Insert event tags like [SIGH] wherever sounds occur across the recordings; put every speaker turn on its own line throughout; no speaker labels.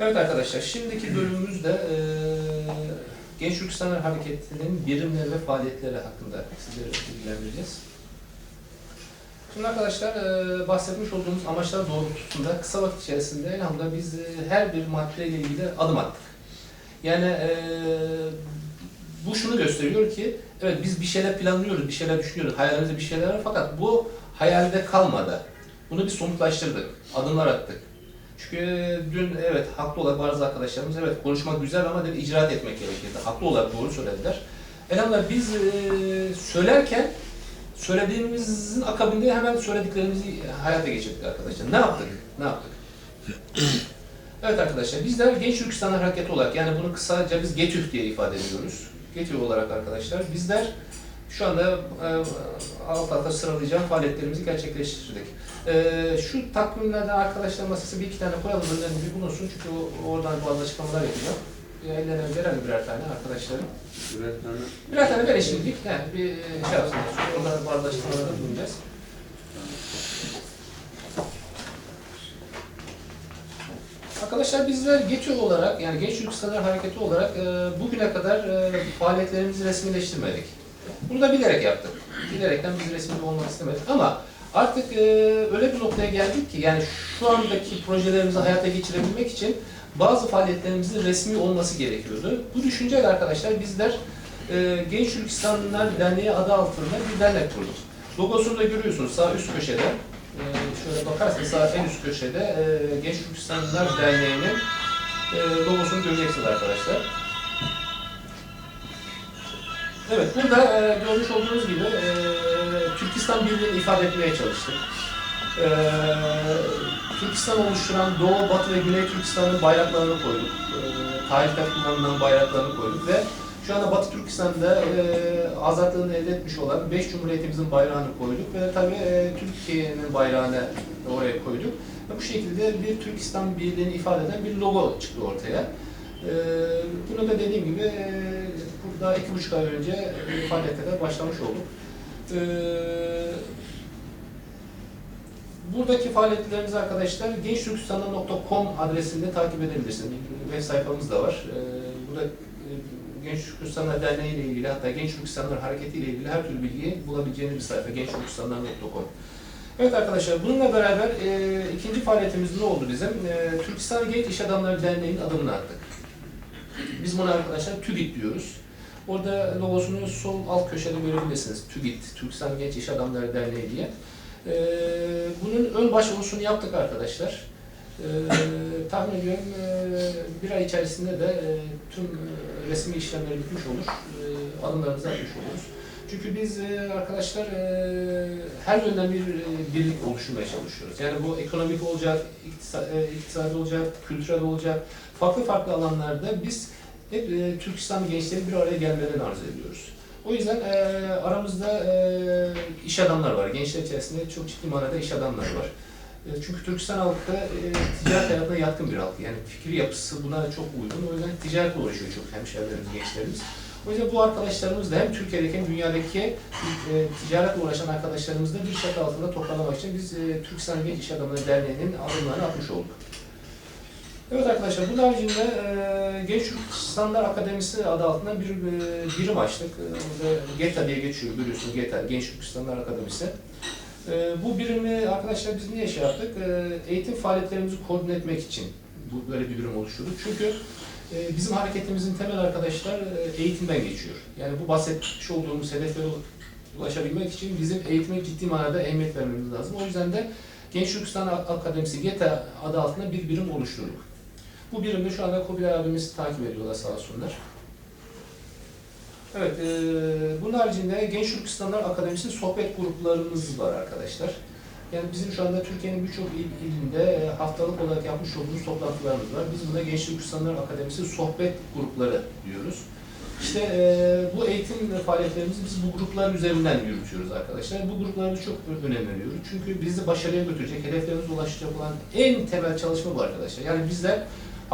Evet arkadaşlar, şimdiki bölümümüzde eee Genç Türkistanlar Hareketi'nin birimleri ve faaliyetleri hakkında sizlere bilgilendireceğiz. Şimdi arkadaşlar eee, bahsetmiş olduğumuz amaçlar doğrultusunda kısa vakit içerisinde elhamdülillah biz eee, her bir maddeyle ilgili adım attık. Yani eee, bu şunu gösteriyor ki evet biz bir şeyler planlıyoruz, bir şeyler düşünüyoruz, hayalimizde bir şeyler var fakat bu hayalde kalmadı. Bunu bir somutlaştırdık, adımlar attık. Çünkü dün evet haklı olarak bazı arkadaşlarımız evet konuşmak güzel ama dedi icraat etmek gerekirdi. Haklı olarak doğru söylediler. Elhamdülillah biz e, söylerken söylediğimizin akabinde hemen söylediklerimizi hayata geçirdik arkadaşlar. Ne yaptık? Ne yaptık? [COUGHS] Evet arkadaşlar bizler Genç Türkistanlar Hareketi olarak yani bunu kısaca biz GETÜH diye ifade ediyoruz. GETÜH olarak arkadaşlar bizler şu anda e, alt alta sıralayacağım faaliyetlerimizi gerçekleştirdik. E, şu takvimlerden arkadaşlar masası bir iki tane koyalım önlerine bir bulunsun çünkü oradan bazı açıklamalar yapacağım. Ellerine verelim birer tane arkadaşlarım.
Üretmeni
Birer tane verin şimdilik. Yani bir şey yapsınlar. Sonra oradan bazı açıklamalarda bulunacağız. Arkadaşlar bizler GETÜ olarak yani Genç Türkistanlar Hareketi olarak e, bugüne kadar e, faaliyetlerimizi resmileştirmedik. Bunu da bilerek yaptık. Bilerekten biz resmi olmak istemedik ama artık e, öyle bir noktaya geldik ki yani şu andaki projelerimizi hayata geçirebilmek için bazı faaliyetlerimizin resmi olması gerekiyordu. Bu düşünceyle arkadaşlar bizler e, Genç Türkistanlılar Derneği adı altında bir dernek kurduk. Logosunu da görüyorsunuz sağ üst köşede. E, şöyle bakarsanız sağ en üst köşede e, Genç Türkistanlılar Derneği'nin e, logosunu göreceksiniz arkadaşlar. Evet, burada e, görmüş olduğunuz gibi e, Türkistan Birliği'ni ifade etmeye çalıştık. E, Türkistan oluşturan Doğu, Batı ve Güney Türkistan'ın bayraklarını koyduk. E, tarihte kullanılan bayraklarını koyduk ve şu anda Batı Türkistan'da e, azadlığını elde etmiş olan 5 Cumhuriyetimizin bayrağını koyduk ve tabii e, Türkiye'nin bayrağını oraya koyduk. Ve bu şekilde bir Türkistan Birliği'ni ifade eden bir logo çıktı ortaya. E, bunu da dediğim gibi e, burada iki buçuk ay önce faaliyetlere başlamış olduk. E, buradaki faaliyetlerimizi arkadaşlar gençtürkistan'da.com adresinde takip edebilirsiniz. Web sayfamız da var. E, burada e, Genç Türkistanlar Derneği ile ilgili hatta Genç Türkistanlar Hareketi ile ilgili her türlü bilgiyi bulabileceğiniz bir sayfa gençtürkistanlar.com. Evet arkadaşlar bununla beraber e, ikinci faaliyetimiz ne oldu bizim? E, Türkistan Genç İş Adamları Derneği'nin adımını attık. Biz buna arkadaşlar TÜGİT diyoruz. Orada logosunu sol alt köşede görebilirsiniz. TÜGİT, Türkistan Genç İş Adamları Derneği diye. Ee, bunun ön başvurusunu yaptık arkadaşlar. Ee, tahmin ediyorum e, bir ay içerisinde de e, tüm e, resmi işlemleri bitmiş olur. E, adımlarımızı atmış oluruz. Çünkü biz e, arkadaşlar e, her yönden bir e, birlik oluşturmaya çalışıyoruz. Yani bu ekonomik olacak, iktisa- e, iktisadi olacak, kültürel olacak, farklı farklı alanlarda biz hep e, Türkistan gençleri bir araya gelmelerini arzu ediyoruz. O yüzden e, aramızda e, iş adamlar var. Gençler içerisinde çok ciddi manada iş adamlar var. E, çünkü Türkistan halkı e, ticaret hayatına yatkın bir halk. Yani fikir yapısı buna çok uygun. O yüzden ticaretle uğraşıyor çok hemşehrilerimiz, gençlerimiz. O yüzden bu arkadaşlarımız da hem Türkiye'deki hem dünyadaki e, ticaretle uğraşan arkadaşlarımızı da bir çatı altında toparlamak için biz e, Türkistan Genç İş Adamları Derneği'nin adımlarını atmış olduk. Evet arkadaşlar, bunun haricinde e, Genç Türkistanlar Akademisi adı altında bir e, birim açtık. E, Burada GETA diye geçiyor, biliyorsunuz GETA, Genç Türkistanlar Akademisi. E, bu birimi arkadaşlar biz niye şey yaptık? E, eğitim faaliyetlerimizi koordine etmek için bu böyle bir birim oluşturduk. Çünkü e, bizim hareketimizin temel arkadaşlar e, eğitimden geçiyor. Yani bu bahsetmiş olduğumuz hedeflere ulaşabilmek için bizim eğitime ciddi manada ehemmiyet vermemiz lazım. O yüzden de Genç Türkistan Akademisi GETA adı altında bir birim oluşturduk. Bu birimde şu anda Kubilay abimiz takip ediyorlar sağ olsunlar. Evet, e, bunun haricinde Genç Türkistanlar Akademisi sohbet gruplarımız var arkadaşlar. Yani bizim şu anda Türkiye'nin birçok il, ilinde e, haftalık olarak yapmış olduğumuz toplantılarımız var. Biz buna Genç Türkistanlar Akademisi sohbet grupları diyoruz. İşte e, bu eğitim faaliyetlerimizi biz bu gruplar üzerinden yürütüyoruz arkadaşlar. Bu gruplara çok önem veriyoruz. Çünkü bizi başarıya götürecek, hedeflerimize ulaşacak olan en temel çalışma bu arkadaşlar. Yani bizler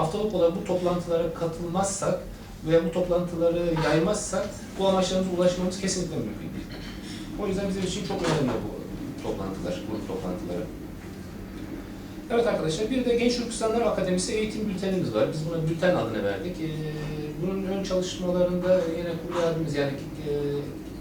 haftalık olarak bu toplantılara katılmazsak veya bu toplantıları yaymazsak bu amaçlarımıza ulaşmamız kesinlikle mümkün değil. O yüzden bizim için çok önemli bu toplantılar, grup toplantıları. Evet arkadaşlar, bir de Genç Türkistanlar Akademisi eğitim bültenimiz var. Biz buna bülten adını verdik. Ee, bunun ön çalışmalarında yine kurulu yardımcımız yani e,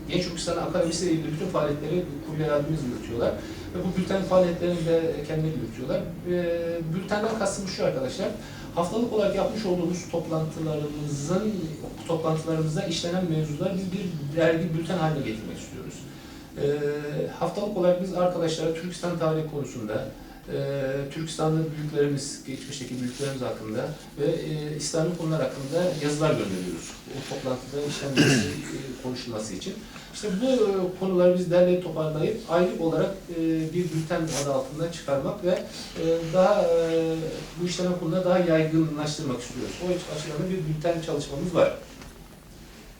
Genç Türkistanlar Akademisi ile ilgili bütün faaliyetleri kurulu yardımcımız yürütüyorlar. Ve bu bülten faaliyetlerini de kendileri yürütüyorlar. Ee, bültenden kastım şu arkadaşlar, haftalık olarak yapmış olduğumuz toplantılarımızın, toplantılarımızda işlenen mevzuları biz bir dergi bülten haline getirmek istiyoruz. Ee, haftalık olarak biz arkadaşlara Türkistan tarihi konusunda, e, Türkistan'da büyüklerimiz, geçmişteki büyüklerimiz hakkında ve e, İslami konular hakkında yazılar gönderiyoruz. O toplantıda işlenmesi, e, konuşulması için. İşte bu e, konuları biz derleyip toparlayıp aylık olarak e, bir bülten adı altında çıkarmak ve e, daha bu işlenen konuları daha yaygınlaştırmak istiyoruz. O açıdan bir bülten çalışmamız var.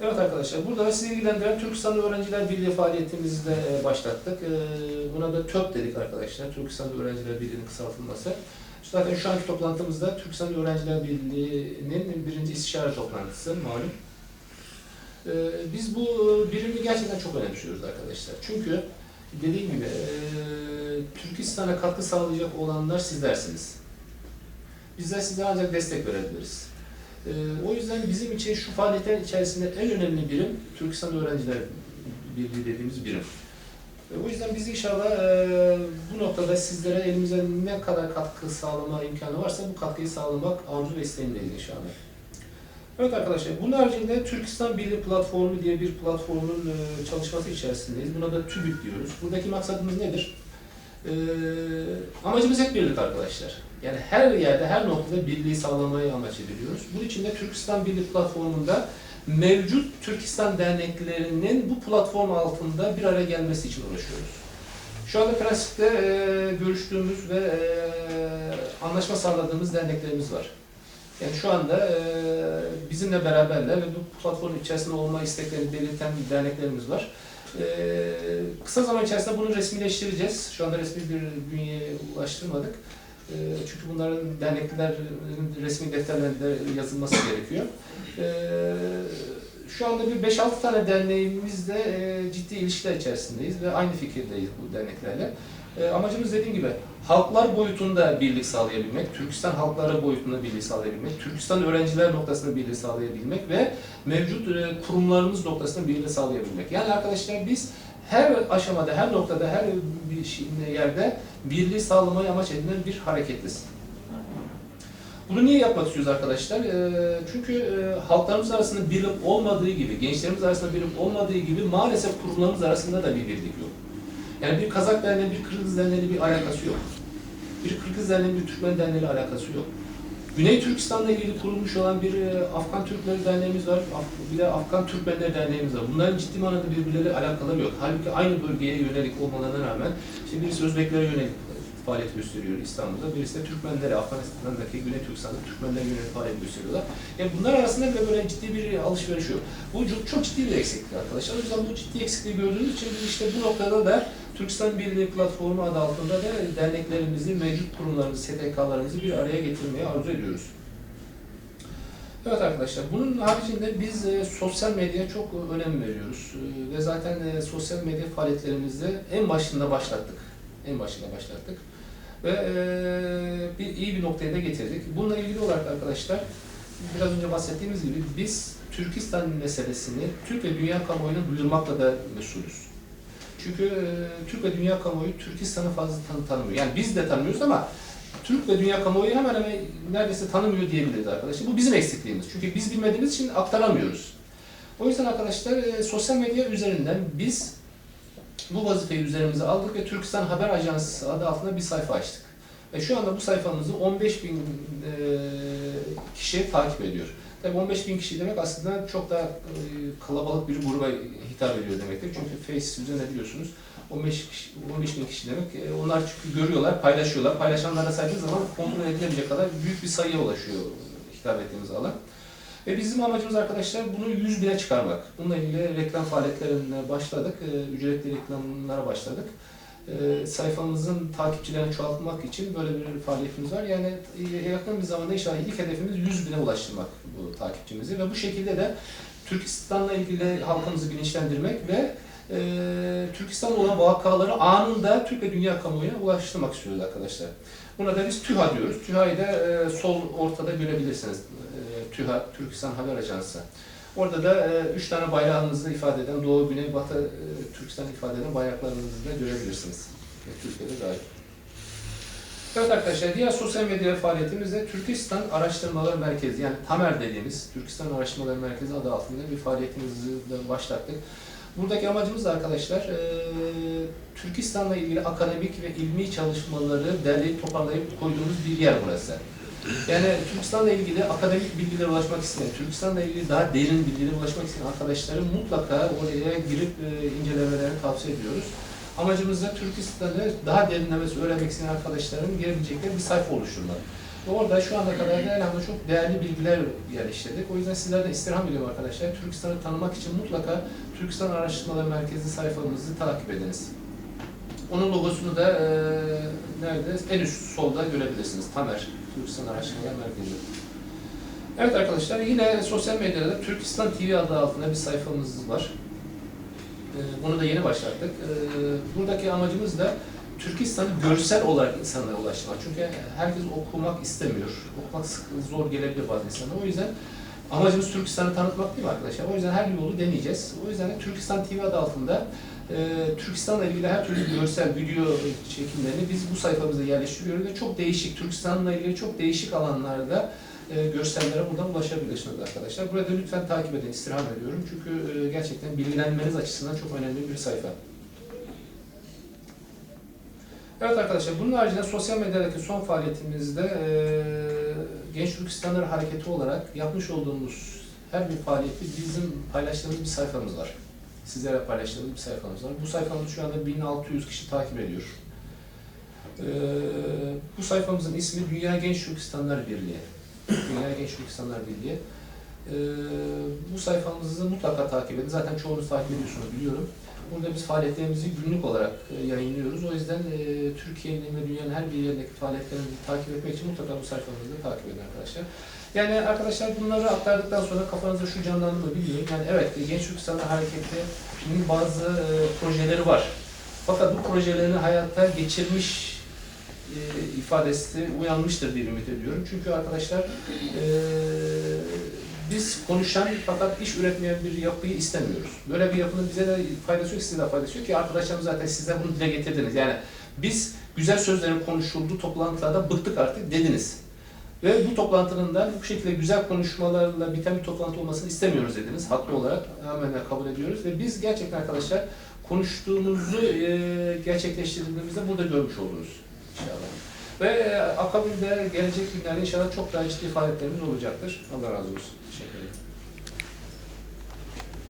Evet arkadaşlar, burada sizi ilgilendiren Türkistanlı Öğrenciler Birliği faaliyetimizi de başlattık. Buna da TÖP dedik arkadaşlar, Türkistanlı Öğrenciler Birliği'nin kısaltılması. Zaten şu anki toplantımızda Türkistanlı Öğrenciler Birliği'nin birinci istişare toplantısı malum. E, Biz bu birimi gerçekten çok önemsiyoruz arkadaşlar. Çünkü dediğim gibi e, Türkistan'a katkı sağlayacak olanlar sizlersiniz. Bizler sizlere ancak destek verebiliriz. Ee, o yüzden bizim için şu faaliyetler içerisinde en önemli birim Türkistan Öğrenciler Birliği dediğimiz birim. Ee, o yüzden biz inşallah e, bu noktada sizlere elimize ne kadar katkı sağlama imkanı varsa bu katkıyı sağlamak arzu ve isteğindeyiz inşallah. Evet arkadaşlar, bunun haricinde Türkistan Birliği Platformu diye bir platformun e, çalışması içerisindeyiz. Buna da TÜBİK diyoruz. Buradaki maksadımız nedir? Ee, amacımız hep birlik arkadaşlar. Yani her yerde, her noktada birliği sağlamayı amaç ediliyoruz. Bunun için de Türkistan Birliği platformunda mevcut Türkistan derneklerinin bu platform altında bir araya gelmesi için uğraşıyoruz. Şu anda prensipte e, görüştüğümüz ve e, anlaşma sağladığımız derneklerimiz var. Yani şu anda e, bizimle beraberler ve bu platform içerisinde olma isteklerini belirten derneklerimiz var. Ee, kısa zaman içerisinde bunu resmileştireceğiz. Şu anda resmi bir bünyeye ulaştırmadık. Ee, çünkü bunların derneklerin resmi defterlerinde yazılması gerekiyor. Ee, şu anda bir 5-6 tane derneğimizle e, ciddi ilişkiler içerisindeyiz ve aynı fikirdeyiz bu derneklerle. E, amacımız dediğim gibi halklar boyutunda birlik sağlayabilmek, Türkistan halkları boyutunda birlik sağlayabilmek, Türkistan öğrenciler noktasında birlik sağlayabilmek ve mevcut e, kurumlarımız noktasında birlik sağlayabilmek. Yani arkadaşlar biz her aşamada, her noktada, her bir şey- yerde birliği sağlamayı amaç edinen bir hareketiz. Bunu niye yapmak istiyoruz arkadaşlar? Ee, çünkü e, halklarımız arasında birlik olmadığı gibi, gençlerimiz arasında birlik olmadığı gibi maalesef kurumlarımız arasında da bir birlik yok. Yani bir Kazak derneği, bir Kırgız derneği bir alakası yok. Bir Kırgız derneği, bir Türkmen derneği alakası yok. Güney Türkistan'la ilgili kurulmuş olan bir e, Afgan Türkleri Derneğimiz var, bir de Afgan Türkmenler Derneğimiz var. Bunların ciddi manada birbirleriyle alakaları yok. Halbuki aynı bölgeye yönelik olmalarına rağmen, işte birisi Özbeklere yönelik faaliyet gösteriyor İstanbul'da, birisi de Türkmenlere, Afganistan'daki Güney Türkistan'da Türkmenlere yönelik faaliyet gösteriyorlar. Yani bunlar arasında bile böyle ciddi bir alışveriş yok. Bu çok, çok ciddi bir eksiklik arkadaşlar. O yüzden bu ciddi eksikliği gördüğümüz için işte bu noktada da Türkistan Birliği Platformu adı altında da derneklerimizi, mevcut kurumlarımızı, STK'larımızı bir araya getirmeye arzu ediyoruz. Evet arkadaşlar, bunun haricinde biz e, sosyal medyaya çok önem veriyoruz. E, ve zaten e, sosyal medya faaliyetlerimizde en başında başlattık. En başında başlattık. Ve e, bir iyi bir noktaya da getirdik. Bununla ilgili olarak arkadaşlar, biraz önce bahsettiğimiz gibi biz Türkistan meselesini Türk ve dünya kamuoyuna duyurmakla da mesulüz. Çünkü e, Türk ve dünya kamuoyu Türkistan'ı fazla tanı tanımıyor. Yani biz de tanımıyoruz ama Türk ve dünya kamuoyu hemen hemen neredeyse tanımıyor diyebiliriz arkadaşlar. Bu bizim eksikliğimiz. Çünkü biz bilmediğimiz için aktaramıyoruz. O yüzden arkadaşlar e, sosyal medya üzerinden biz bu vazifeyi üzerimize aldık ve Türkistan Haber Ajansı adı altında bir sayfa açtık. Ve şu anda bu sayfamızı 15 bin e, kişi takip ediyor. Tabii 15 bin kişi demek aslında çok daha e, kalabalık bir gruba hitap ediyor demektir. Çünkü Face üzerine biliyorsunuz 15, kişi, 15 bin kişi demek. E, onlar çünkü görüyorlar, paylaşıyorlar. Paylaşanlara saydığı zaman kontrol edilemeyecek kadar büyük bir sayıya ulaşıyor hitap ettiğimiz alan. Ve bizim amacımız arkadaşlar bunu 100 bine çıkarmak. Bununla ilgili reklam faaliyetlerine başladık. E, ücretli reklamlara başladık. E, sayfamızın takipçilerini çoğaltmak için böyle bir faaliyetimiz var. Yani e, yakın bir zamanda inşallah ilk hedefimiz 100 bine ulaştırmak bu takipçimizi ve bu şekilde de Türkistan'la ilgili halkımızı bilinçlendirmek ve e, Türkistan'da olan vakaları anında Türk ve dünya kamuoyuna ulaştırmak istiyoruz arkadaşlar. Buna da biz TÜHA diyoruz. TÜHA'yı da e, sol ortada görebilirsiniz. TÜHA, Türkistan Haber Ajansı. Orada da e, üç tane bayrağımızı ifade eden, Doğu, Güney, Batı e, Türkistan ifade eden bayraklarımızı da görebilirsiniz. E, Türkiye'de dahil. Evet arkadaşlar, diğer sosyal medya faaliyetimiz de Türkistan Araştırmalar Merkezi, yani TAMER dediğimiz Türkistan Araştırmalar Merkezi adı altında bir faaliyetimizi de başlattık. Buradaki amacımız da arkadaşlar, e, Türkistan'la ilgili akademik ve ilmi çalışmaları derleyip toparlayıp koyduğumuz bir yer burası. Yani Türkistan'la ilgili akademik bilgilere ulaşmak isteyen, Türkistan'la ilgili daha derin bilgilere ulaşmak isteyen arkadaşların mutlaka oraya girip e, incelemelerini tavsiye ediyoruz. Amacımız da Türkistan'ı daha derinlemesi öğrenmek isteyen arkadaşların girebilecekleri bir sayfa oluşturmak. Orada şu ana kadar da elhamdülillah çok değerli bilgiler yerleştirdik. O yüzden sizlerden istirham ediyorum arkadaşlar. Türkistan'ı tanımak için mutlaka Türkistan Araştırmaları Merkezi sayfamızı takip ediniz. Onun logosunu da e, nerede? En üst solda görebilirsiniz. Tamer, Türkistan Araştırmalar Merkezi. Evet arkadaşlar yine sosyal medyada da Türkistan TV adı altında bir sayfamız var. E, bunu da yeni başlattık. E, buradaki amacımız da Türkistan'ı görsel olarak insanlara ulaştırmak. Çünkü herkes okumak istemiyor. Okumak zor gelebilir bazı insanlara. O yüzden amacımız Türkistan'ı tanıtmak değil mi arkadaşlar? O yüzden her yolu deneyeceğiz. O yüzden de Türkistan TV adı altında e, Türkistan'la ilgili her türlü görsel video çekimlerini biz bu sayfamıza yerleştiriyoruz ve çok değişik, Türkistan'la ilgili çok değişik alanlarda e, görsellere buradan ulaşabilirsiniz arkadaşlar. Burada lütfen takip edin, istirham ediyorum. Çünkü e, gerçekten bilgilenmeniz açısından çok önemli bir sayfa. Evet arkadaşlar, bunun haricinde sosyal medyadaki son faaliyetimizde e, Genç Türkistanlar Hareketi olarak yapmış olduğumuz her bir faaliyeti bizim paylaştığımız bir sayfamız var. Sizlere paylaştığımız bir sayfamız var. Bu sayfamız şu anda 1600 kişi takip ediyor. E, bu sayfamızın ismi Dünya Genç Türkistanlar Birliği. Dünya Genç Türkistanlar Birliği. E, bu sayfamızı mutlaka takip edin. Zaten çoğunuz takip ediyorsunuz biliyorum. Burada biz faaliyetlerimizi günlük olarak e, yayınlıyoruz. O yüzden e, Türkiye'nin ve dünyanın her bir yerindeki faaliyetlerimizi takip etmek için mutlaka bu sayfamızı takip edin arkadaşlar. Yani arkadaşlar bunları aktardıktan sonra kafanızda şu canlandı mı bilmiyorum. Yani evet Genç Türkistanlar Hareketi'nin bazı e, projeleri var. Fakat bu projelerini hayata geçirmiş e, ifadesi uyanmıştır diye ümit ediyorum. Çünkü arkadaşlar e, biz konuşan fakat iş üretmeyen bir yapıyı istemiyoruz. Böyle bir yapının bize de faydası yok, size de faydası yok ki arkadaşlarım zaten sizler bunu dile getirdiniz. Yani biz güzel sözlerin konuşulduğu toplantılarda bıktık artık dediniz. Ve bu toplantının da bu şekilde güzel konuşmalarla biten bir toplantı olmasını istemiyoruz dediniz. Haklı olarak hemen kabul ediyoruz. Ve biz gerçekten arkadaşlar konuştuğumuzu e, gerçekleştirdiğimizde burada görmüş oluruz inşallah. Ve e, akabinde gelecek günlerde inşallah çok daha ciddi faaliyetlerimiz olacaktır. Allah razı olsun. Teşekkür ederim.